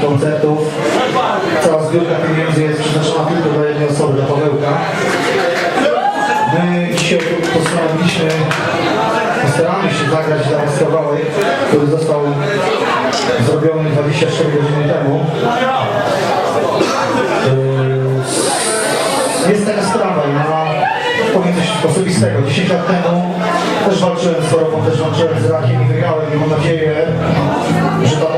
koncertów cała zbiórka pieniędzy jest przeznaczona tylko dla jednej osoby, dla Pawełka. My dzisiaj postanowiliśmy, postaramy się zagrać dla Was kawałek, który został zrobiony 24 godziny temu. Yy, jest taka sprawa i ona powiem coś osobistego. 10 lat temu też walczyłem z chorobą, też walczyłem z rakiem i wygrałem i mam nadzieję, że ta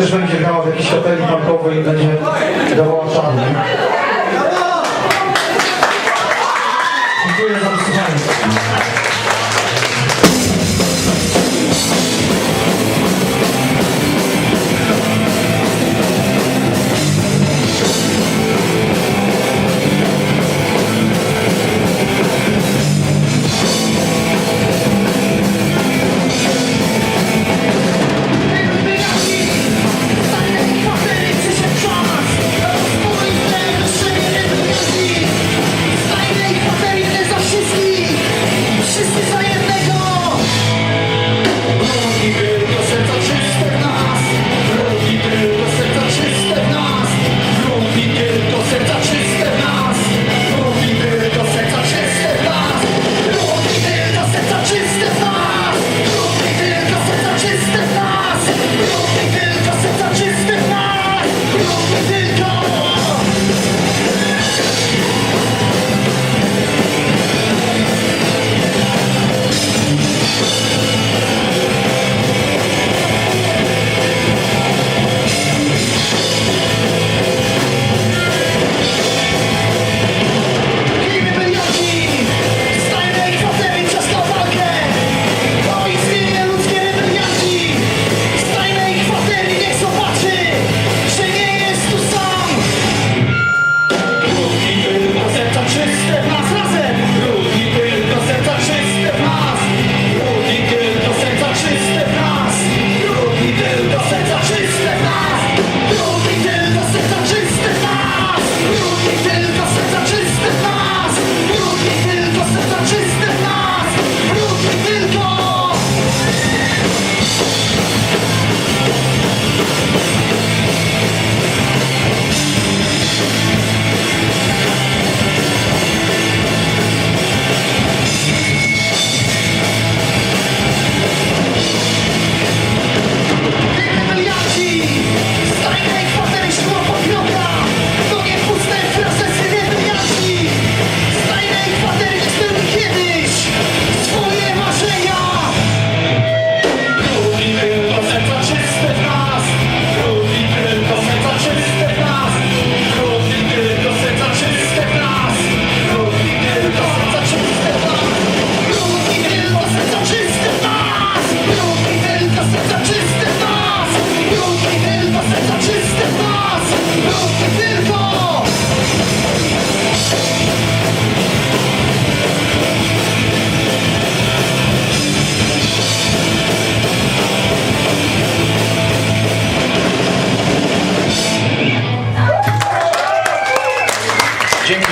też będzie grała w jakiejś kapeli punkowej i będzie dołączany.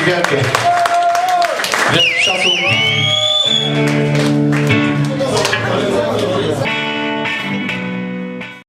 wielkie. Szacunki.